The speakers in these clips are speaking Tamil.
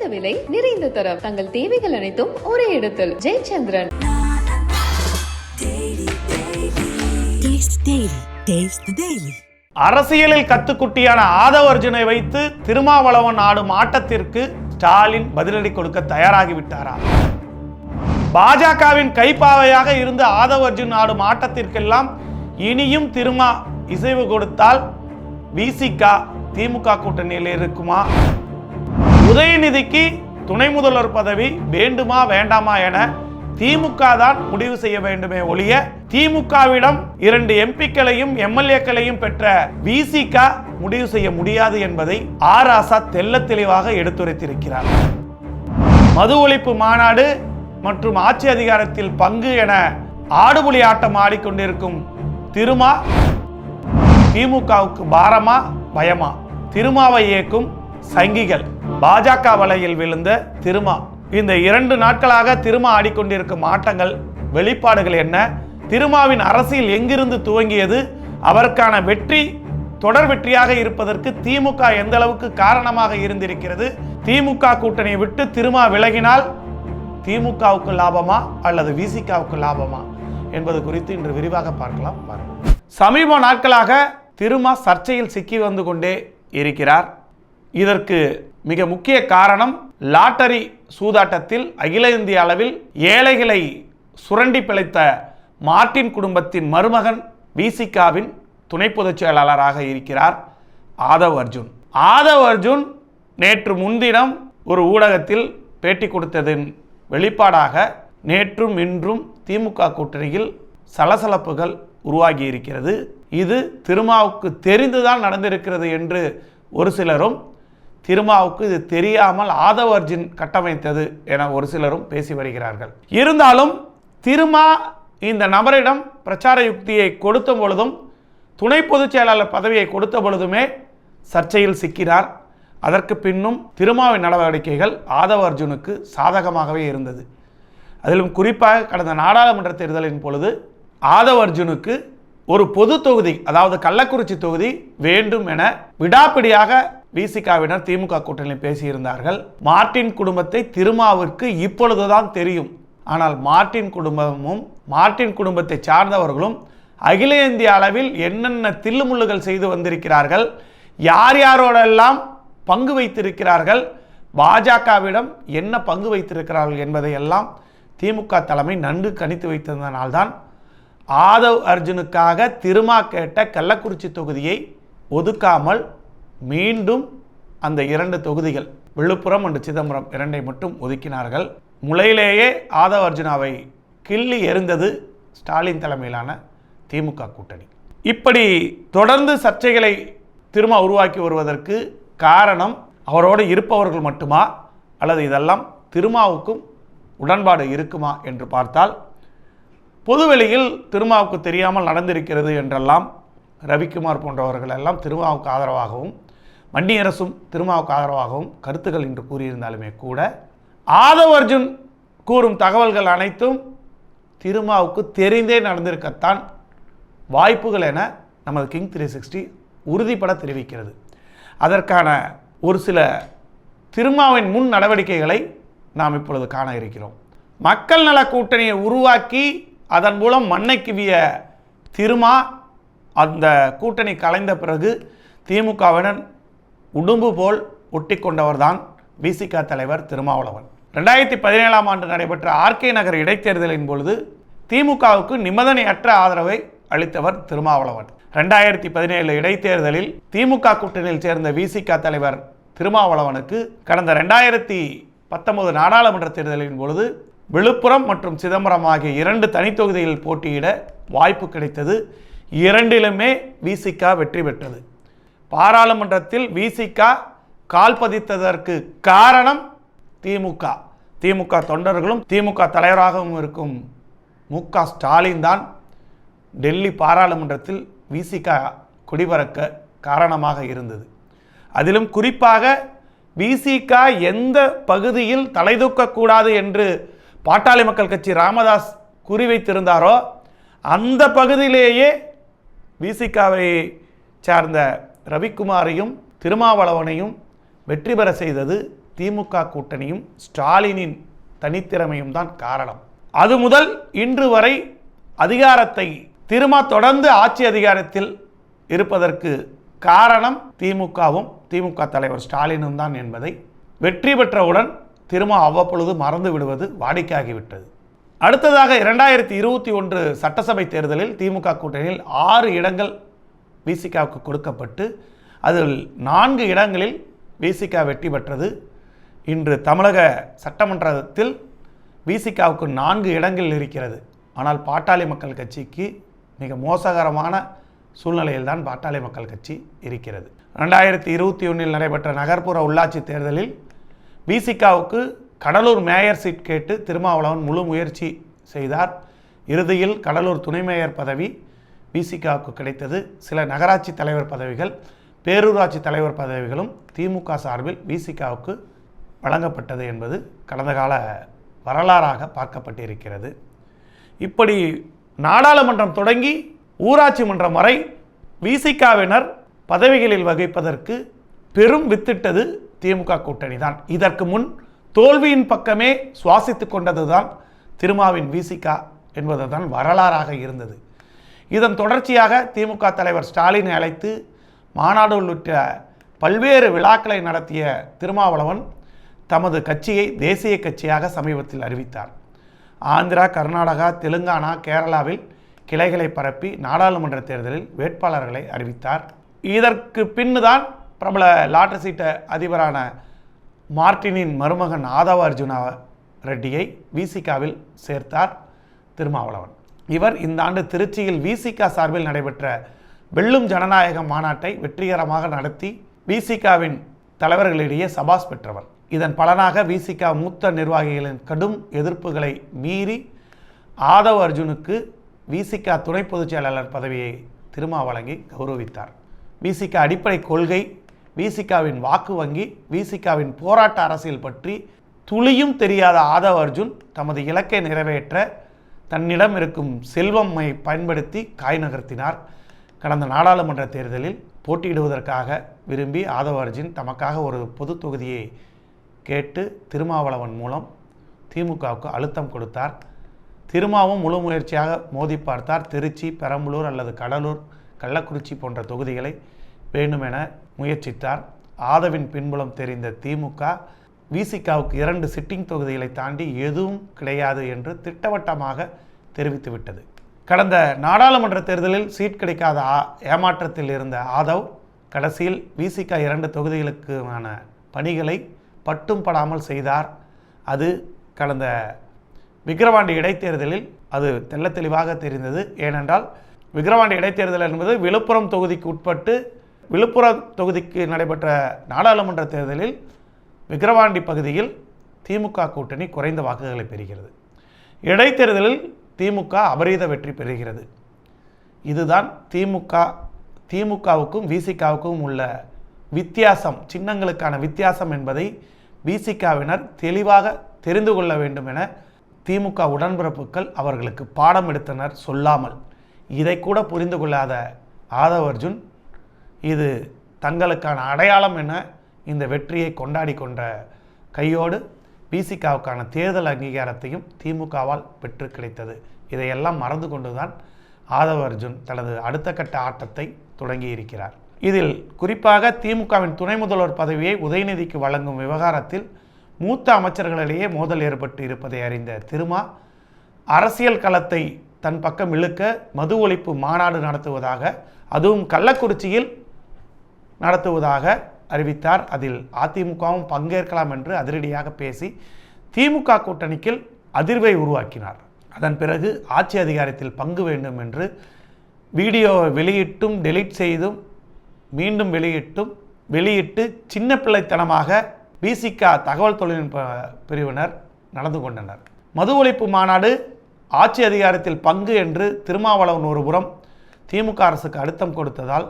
குறைந்த விலை நிறைந்த தரம். தங்கள் தேவைகள் அனைத்தும் ஒரே இடத்தில். ஜெயச்சந்திரன். அரசியலில் கத்துக்குட்டியான ஆதவ அர்ஜுனை வைத்து திருமாவளவன் ஆடும் ஆட்டத்திற்கு ஸ்டாலின் பதிலடி கொடுக்க தயாராகிவிட்டாரா? பாஜகவின் கைப்பாவையாக இருந்த ஆதவ அர்ஜுன் ஆடும் ஆட்டத்திற்கெல்லாம் இனியும் திருமா இசைவு கொடுத்தால் விசிகா திமுக கூட்டணியில் இருக்குமா? உதயநிதிக்கு துணை முதல்வர் பதவி வேண்டுமா வேண்டாமா என திமுக தான் முடிவு செய்ய வேண்டுமே ஒழிய திமுகவிடம் இரண்டு எம்பிக்களையும் எம்எல்ஏக்களையும் பெற்ற விசிக முடிவு செய்ய முடியாது என்பதை ஆர் ஆசா தெள்ள தெளிவாக எடுத்துரைத்திருக்கிறார். மது ஒழிப்பு மாநாடு மற்றும் ஆட்சி அதிகாரத்தில் பங்கு என ஆடுபுலி ஆட்டம் ஆடிக்கொண்டிருக்கும் திருமா திமுகவுக்கு பாரமா பயமா? திருமாவை இயக்கும் சங்கிகள். பாஜக வலையில் விழுந்த திருமா. இந்த இரண்டு நாட்களாக திருமா ஆடிக்கொண்டிருக்கும் ஆட்டங்கள் வெளிப்பாடுகள் என்ன? திருமாவின் அரசியல் எங்கிருந்து துவங்கியது? அவருக்கான வெற்றி தொடர் வெற்றியாக இருப்பதற்கு திமுக எந்த அளவுக்கு காரணமாக இருந்திருக்கிறது? திமுக கூட்டணியை விட்டு திருமா விலகினால் திமுகவுக்கு லாபமா அல்லது விசிகாவுக்கு லாபமா என்பது குறித்து இன்று விரிவாக பார்க்கலாம். பாருங்கள் சமீப நாட்களாக திருமா சர்ச்சையில் சிக்கி வந்து கொண்டே இருக்கிறார். இதற்கு மிக முக்கிய காரணம் லாட்டரி சூதாட்டத்தில் அகில இந்திய அளவில் ஏழைகளை சுரண்டி பிழைத்த மார்ட்டின் குடும்பத்தின் மருமகன் விசிகாவின் துணை பொதுச் செயலாளராக இருக்கிறார் ஆதவ் அர்ஜுன். ஆதவ் அர்ஜுன் நேற்று முன்தினம் ஒரு ஊடகத்தில் பேட்டி கொடுத்ததின் வெளிப்பாடாக நேற்றும் இன்றும் திமுக கூட்டணியில் சலசலப்புகள் உருவாகி இருக்கிறது. இது திருமாவுக்கு தெரிந்துதான் நடந்திருக்கிறது என்று ஒரு சிலரும் திருமாவுக்கு இது தெரியாமல் ஆதவ் அர்ஜுன் கட்டமைத்தது என ஒரு சிலரும் பேசி வருகிறார்கள். இருந்தாலும் திருமா இந்த நபரிடம் பிரச்சார யுக்தியை கொடுத்த பொழுதும் துணை பொதுச் செயலாளர் பதவியை கொடுத்த பொழுதுமே சர்ச்சையில் சிக்கினார். அதற்கு பின்னும் திருமாவின் நடவடிக்கைகள் ஆதவ அர்ஜுனுக்கு சாதகமாகவே இருந்தது. அதிலும் குறிப்பாக கடந்த நாடாளுமன்ற தேர்தலின் பொழுது ஆதவ அர்ஜுனுக்கு ஒரு பொது தொகுதி அதாவது கள்ளக்குறிச்சி தொகுதி வேண்டும் என விடாப்பிடியாக விசிகாவினர் திமுக கூட்டணியில் பேசியிருந்தார்கள். மார்ட்டின் குடும்பத்தை திருமாவிற்கு இப்பொழுதுதான் தெரியும். ஆனால் மார்ட்டின் குடும்பமும் மார்ட்டின் குடும்பத்தை சார்ந்தவர்களும் அகில இந்திய அளவில் என்னென்ன தில்லுமுள்ளுகள் செய்து வந்திருக்கிறார்கள் யார் யாரோடெல்லாம் பங்கு வைத்திருக்கிறார்கள் பாஜகவிடம் என்ன பங்கு வைத்திருக்கிறார்கள் என்பதை எல்லாம் திமுக தலைமை நன்கு கணித்து வைத்திருந்தனால்தான் ஆதவ் அர்ஜுனுக்காக திருமா கேட்ட கள்ளக்குறிச்சி தொகுதியை ஒதுக்காமல் மீண்டும் அந்த இரண்டு தொகுதிகள் விழுப்புரம் அண்டு சிதம்பரம் இரண்டை மட்டும் ஒதுக்கினார்கள். முளையிலேயே ஆதவ அர்ஜுனாவை கிள்ளி எறிந்தது ஸ்டாலின் தலைமையிலான திமுக கூட்டணி. இப்படி தொடர்ந்து சர்ச்சைகளை திரும்ப உருவாக்கி வருவதற்கு காரணம் அவரோடு இருப்பவர்கள் மட்டுமா? அல்லது இதெல்லாம் திருமாவுக்கும் உடன்பாடு இருக்குமா என்று பார்த்தால் பொதுவெளியில் திருமாவுக்கு தெரியாமல் நடந்திருக்கிறது என்றெல்லாம் ரவிக்குமார் போன்றவர்கள் எல்லாம் திருமாவுக்கு ஆதரவாகவும் மன்னியரசும் திருமாவுக்கு ஆதரவாகவும் கருத்துக்கள் என்று கூறியிருந்தாலுமே கூட ஆதவ அர்ஜுன் கூறும் தகவல்கள் அனைத்தும் திருமாவுக்கு தெரிந்தே நடந்திருக்கத்தான் வாய்ப்புகள் என நமது கிங் த்ரீ சிக்ஸ்டி உறுதிப்பட தெரிவிக்கிறது. அதற்கான ஒரு சில திருமாவின் முன் நடவடிக்கைகளை நாம் இப்பொழுது காண இருக்கிறோம். மக்கள் நல கூட்டணியை உருவாக்கி அதன் மூலம் மண்ணை கிவிய திருமா அந்த கூட்டணி கலைந்த பிறகு திமுகவினர் உடும்பு போல் ஒட்டி கொண்டவர்தான் விசிக தலைவர் திருமாவளவன். ரெண்டாயிரத்தி பதினேழாம் ஆண்டு நடைபெற்ற ஆர்கே நகர் இடைத்தேர்தலின் பொழுது திமுகவுக்கு நிபந்தனையற்ற ஆதரவை அளித்தவர் திருமாவளவன். ரெண்டாயிரத்தி பதினேழு இடைத்தேர்தலில் திமுக கூட்டணியில் சேர்ந்த விசிக தலைவர் திருமாவளவனுக்கு கடந்த ரெண்டாயிரத்தி பத்தொன்பது நாடாளுமன்ற தேர்தலின் பொழுது விழுப்புரம் மற்றும் சிதம்பரம் ஆகிய இரண்டு தனித்தொகுதிகளில் போட்டியிட வாய்ப்பு கிடைத்தது. இரண்டிலுமே விசிகா வெற்றி பெற்றது. பாராளுமன்றத்தில் விசிக கால் பதித்ததற்கு காரணம் திமுக. திமுக தொண்டர்களும் திமுக தலைவராகவும் இருக்கும் மு க ஸ்டாலின் தான் டெல்லி பாராளுமன்றத்தில் விசிக குடிபறக்க காரணமாக இருந்தது. அதிலும் குறிப்பாக விசிக எந்த பகுதியில் தலைதூக்கக்கூடாது என்று பாட்டாளி மக்கள் கட்சி ராமதாஸ் குறிவைத்திருந்தாரோ அந்த பகுதியிலேயே விசிகாவை சார்ந்த ரவிக்குமாரையும் திருமாவளவனையும் வெற்றி பெற செய்தது திமுக கூட்டணியும் ஸ்டாலினின் தனித்திறமையும் தான் காரணம். அது முதல் இன்று வரை அதிகாரத்தை திருமா தொடர்ந்து ஆட்சி அதிகாரத்தில் இருப்பதற்கு காரணம் திமுகவும் திமுக தலைவர் ஸ்டாலினும் தான் என்பதை வெற்றி பெற்றவுடன் திருமா அவ்வப்பொழுது மறந்து விடுவது வாடிக்கையாகிவிட்டது. அடுத்ததாக இரண்டாயிரத்தி இருபத்தி ஒன்று சட்டசபை தேர்தலில் திமுக கூட்டணியில் ஆறு இடங்கள் விசிகாவுக்கு கொடுக்கப்பட்டு அதில் நான்கு இடங்களில் விசிகா வெற்றி பெற்றது. இன்று தமிழக சட்டமன்றத்தில் விசிகாவுக்கு நான்கு இடங்கள் இருக்கிறது. ஆனால் பாட்டாளி மக்கள் கட்சிக்கு மிக மோசகரமான சூழ்நிலையில் தான் பாட்டாளி மக்கள் கட்சி இருக்கிறது. ரெண்டாயிரத்தி இருபத்தி ஒன்றில் நடைபெற்ற நகர்ப்புற உள்ளாட்சி தேர்தலில் விசிகாவுக்கு கடலூர் மேயர் சீட் கேட்டு திருமாவளவன் முழு முயற்சி செய்தார். இறுதியில் கடலூர் துணை மேயர் பதவி விசிகாவுக்கு கிடைத்தது சில நகராட்சி தலைவர் பதவிகள் பேரூராட்சி தலைவர் பதவிகளும் திமுக சார்பில் விசிகாவுக்கு வழங்கப்பட்டது என்பது கடந்த கால வரலாறாக பார்க்கப்பட்டிருக்கிறது. இப்படி நாடாளுமன்றம் தொடங்கி ஊராட்சி மன்றம் வரை விசிகாவினர் பதவிகளில் வகிப்பதற்கு பெரும் வித்திட்டது திமுக கூட்டணி தான். இதற்கு முன் தோல்வியின் பக்கமே சுவாசித்து கொண்டதுதான் திருமாவின் விசிகா என்பதுதான் வரலாறாக இருந்தது. இதன் தொடர்ச்சியாக திமுக தலைவர் ஸ்டாலினை அழைத்து மாநாடு உள்ளிட்ட பல்வேறு விழாக்களை நடத்திய திருமாவளவன் தமது கட்சியை தேசிய கட்சியாக சமீபத்தில் அறிவித்தார். ஆந்திரா கர்நாடகா தெலுங்கானா கேரளாவில் கிளைகளை பரப்பி நாடாளுமன்ற தேர்தலில் வேட்பாளர்களை அறிவித்தார். இதற்கு பின்னுதான் பிரபல லாட்டரி சீட்ட அதிபரான மார்டினின் மருமகன் ஆதவ அர்ஜுனா ரெட்டியை விசிகாவில் சேர்த்தார் திருமாவளவன். இவர் இந்த ஆண்டு திருச்சியில் விசிகா சார்பில் நடைபெற்ற வெல்லும் ஜனநாயக மாநாட்டை வெற்றிகரமாக நடத்தி விசிகாவின் தலைவர்களிடையே சபாஸ் பெற்றவர். இதன் பலனாக விசிகா மூத்த நிர்வாகிகளின் கடும் எதிர்ப்புகளை மீறி ஆதவ் அர்ஜுனுக்கு விசிகா துணை பொதுச் செயலாளர் பதவியை திருமா வழங்கி கௌரவித்தார் விசிகா அடிப்படை கொள்கை விசிகாவின் வாக்கு வங்கி விசிகாவின் போராட்ட அரசியல் பற்றி துளியும் தெரியாத ஆதவ் அர்ஜுன் தமது இலக்கை நிறைவேற்ற தன்னிடம் இருக்கும் செல்வம்மை பயன்படுத்தி காய் நகர்த்தினார். கடந்த நாடாளுமன்ற தேர்தலில் போட்டியிடுவதற்காக விரும்பி ஆதவர்ஜின் தமக்காக ஒரு பொது தொகுதியை கேட்டு திருமாவளவன் மூலம் திமுகவுக்கு அழுத்தம் கொடுத்தார். திருமாவும் முழு முயற்சியாக மோதி பார்த்தார். திருச்சி பெரம்பலூர் அல்லது கடலூர் கள்ளக்குறிச்சி போன்ற தொகுதிகளை வேண்டுமென முயற்சித்தார். ஆதவின் பின்புலம் தெரிந்த திமுக விசிகாவுக்கு இரண்டு சிட்டிங் தொகுதிகளை தாண்டி எதுவும் கிடையாது என்று திட்டவட்டமாக தெரிவித்துவிட்டது. கடந்த நாடாளுமன்ற தேர்தலில் சீட் கிடைக்காத ஆ- ஏமாற்றத்தில் இருந்த ஆதவ் கடைசியில் விசிகா இரண்டு தொகுதிகளுக்கான பணிகளை பட்டும் படாமல் செய்தார். அது கடந்த விக்கிரவாண்டி இடைத்தேர்தலில் அது தெள்ளத் தெளிவாக தெரிந்தது. ஏனென்றால் விக்கிரவாண்டி இடைத்தேர்தல் என்பது விழுப்புரம் தொகுதிக்கு உட்பட்டு விழுப்புரம் தொகுதிக்கு நடைபெற்ற நாடாளுமன்ற தேர்தலில் விக்கிரவாண்டி பகுதியில் திமுக கூட்டணி குறைந்த வாக்குகளை பெறுகிறது. இடைத்தேர்தலில் திமுக அபரீத வெற்றி பெறுகிறது. இதுதான் திமுக திமுகவுக்கும் விசிகாவுக்கும் உள்ள வித்தியாசம் சின்னங்களுக்கான வித்தியாசம் என்பதை விசிகாவினர் தெளிவாக தெரிந்து கொள்ள வேண்டும் என திமுக உடன்பிறப்புகள் அவர்களுக்கு பாடம் எடுத்தனர் சொல்லாமல். இதை கூட புரிந்து கொள்ளாத ஆதவ் அர்ஜுன் இது தங்களுக்கான அடையாளம் என இந்த வெற்றியை கொண்டாடி கொண்ட கையோடு பிசிகாவுக்கான தேர்தல் அங்கீகாரத்தையும் திமுகவால் பெற்று கிடைத்தது. இதையெல்லாம் மறந்து கொண்டுதான் ஆதவ அர்ஜுன் தனது அடுத்த கட்ட ஆட்டத்தை தொடங்கி இருக்கிறார். இதில் குறிப்பாக திமுகவின் துணை முதல்வர் பதவியை உதயநிதிக்கு வழங்கும் விவகாரத்தில் மூத்த அமைச்சர்களிடையே மோதல் ஏற்பட்டு இருப்பதை அறிந்த திருமா அரசியல் களத்தை தன் பக்கம் இழுக்க மது ஒழிப்பு மாநாடு நடத்துவதாக அதுவும் கள்ளக்குறிச்சியில் நடத்துவதாக அறிவித்தார். அதில் அதிமுகவும் பங்கேற்கலாம் என்று அதிரடியாக பேசி திமுக கூட்டணிக்கு அதிர்வை உருவாக்கினார். அதன் பிறகு ஆட்சி அதிகாரத்தில் பங்கு வேண்டும் என்று வீடியோவை வெளியிட்டும் டெலீட் செய்தும் மீண்டும் வெளியிட்டும் வெளியிட்டு சின்ன பிள்ளைத்தனமாக பிசிகா தகவல் தொழில்நுட்ப பிரிவினர் நடந்து கொண்டனர். மது ஒழிப்பு மாநாடு ஆட்சி அதிகாரத்தில் பங்கு என்று திருமாவளவன் ஒருபுறம் திமுக அரசுக்கு அழுத்தம் கொடுத்ததால்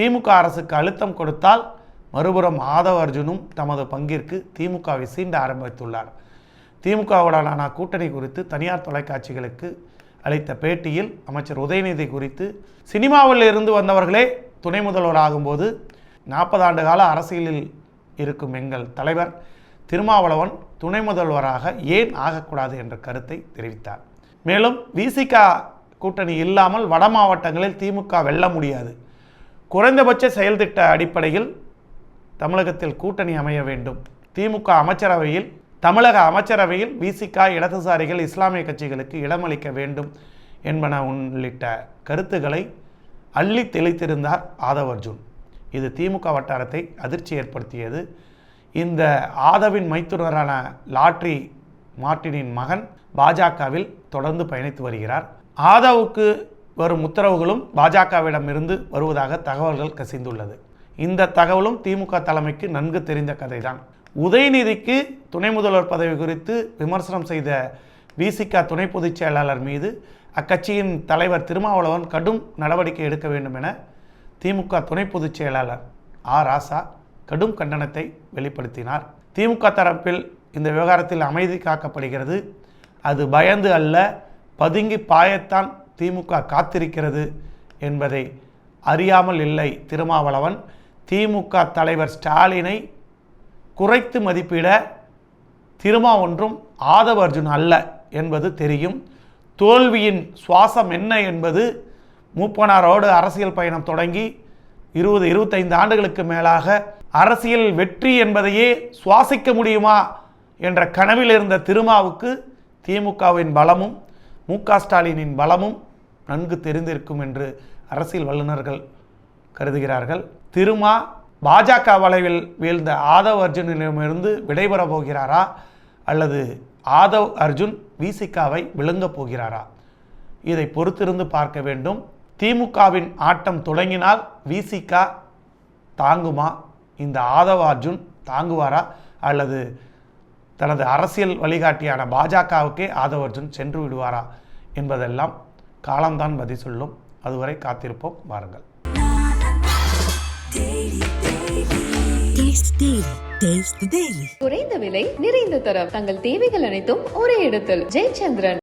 திமுக அரசுக்கு அழுத்தம் கொடுத்தால் மறுபுறம் ஆதவ அர்ஜுனும் தமது பங்கிற்கு திமுகவை சீண்ட ஆரம்பித்துள்ளார். திமுகவுடனான கூட்டணி குறித்து தனியார் தொலைக்காட்சிகளுக்கு அளித்த பேட்டியில் அமைச்சர் உதயநிதி குறித்து சினிமாவில் இருந்து வந்தவர்களே துணை முதல்வர் ஆகும்போது நாற்பது ஆண்டு கால அரசியலில் இருக்கும் எங்கள் தலைவர் திருமாவளவன் துணை முதல்வராக ஏன் ஆகக்கூடாது? என்ற கருத்தை தெரிவித்தார். மேலும் விசிகா கூட்டணி இல்லாமல் வட மாவட்டங்களில் திமுக வெல்ல முடியாது. குறைந்தபட்ச செயல்திட்ட அடிப்படையில் தமிழகத்தில் கூட்டணி அமைய வேண்டும். திமுக அமைச்சரவையில் தமிழக அமைச்சரவையில் விசிகா இடதுசாரிகள் இஸ்லாமிய கட்சிகளுக்கு இடமளிக்க வேண்டும் என்பன உள்ளிட்ட கருத்துக்களை அள்ளி தெளித்திருந்தார் ஆதவ் அர்ஜுன் இது திமுக வட்டாரத்தை அதிர்ச்சி ஏற்படுத்தியது. இந்த ஆதவின் மைத்துனரான லாட்ரி மார்ட்டினின் மகன் பாஜகவில் தொடர்ந்து பயணித்து வருகிறார். ஆதவுக்கு வரும் உத்தரவுகளும் பாஜகவிடமிருந்து வருவதாக தகவல்கள் கசிந்துள்ளது. இந்த தகவலும் திமுக தலைமைக்கு நன்கு தெரிந்த கதைதான். உதயநிதிக்கு துணை முதல்வர் பதவி குறித்து விமர்சனம் செய்த விசிக துணை பொதுச் செயலாளர் மீது அக்கட்சியின் தலைவர் திருமாவளவன் கடும் நடவடிக்கை எடுக்க வேண்டும் என திமுக துணை பொதுச் செயலாளர் ஆ. ராசா கடும் கண்டனத்தை வெளிப்படுத்தினார். திமுக தரப்பில் இந்த விவகாரத்தில் அமைதி காக்கப்படுகிறது. அது பயந்து அல்ல பதுங்கி பாயத்தான் திமுக காத்திருக்கிறது என்பதை அறியாமல் இல்லை திருமாவளவன். திமுக தலைவர் ஸ்டாலினை குறைத்து மதிப்பிட திருமா ஒன்றும் ஆதவ அர்ஜுன் அல்ல என்பது தெரியும். தோல்வியின் சுவாசம் என்ன என்பது மூப்பனாரோடு அரசியல் பயணம் தொடங்கி இருபது இருபத்தைந்து ஆண்டுகளுக்கு மேலாக அரசியல் வெற்றி என்பதையே சுவாசிக்க முடியுமா என்ற கனவில் இருந்த திருமாவுக்கு திமுகவின் பலமும் மு ஸ்டாலினின் பலமும் நன்கு தெரிந்திருக்கும் என்று அரசியல் வல்லுநர்கள் கருதுகிறார்கள். திருமா பாஜக வளைவில் வீழ்ந்த ஆதவ் அர்ஜுனிடமிருந்து விடைபெறப் போகிறாரா? அல்லது ஆதவ் அர்ஜுன் விசிகாவை விழுங்கப் போகிறாரா? இதை பொறுத்திருந்து பார்க்க வேண்டும். திமுகவின் ஆட்டம் தொடங்கினால் விசிகா தாங்குமா? இந்த ஆதவ அர்ஜுன் தாங்குவாரா? அல்லது தனது அரசியல் வழிகாட்டியான பாஜகவுக்கே ஆதவ அர்ஜுன் சென்று விடுவாரா? என்பதெல்லாம் காலம்தான் பதில் சொல்லும். அதுவரை காத்திருப்போம். வாருங்கள். குறைந்த விலை நிறைந்த தரம். தங்கள் தேவைகள் அனைத்தும் ஒரே இடத்தில். ஜெயச்சந்திரன்.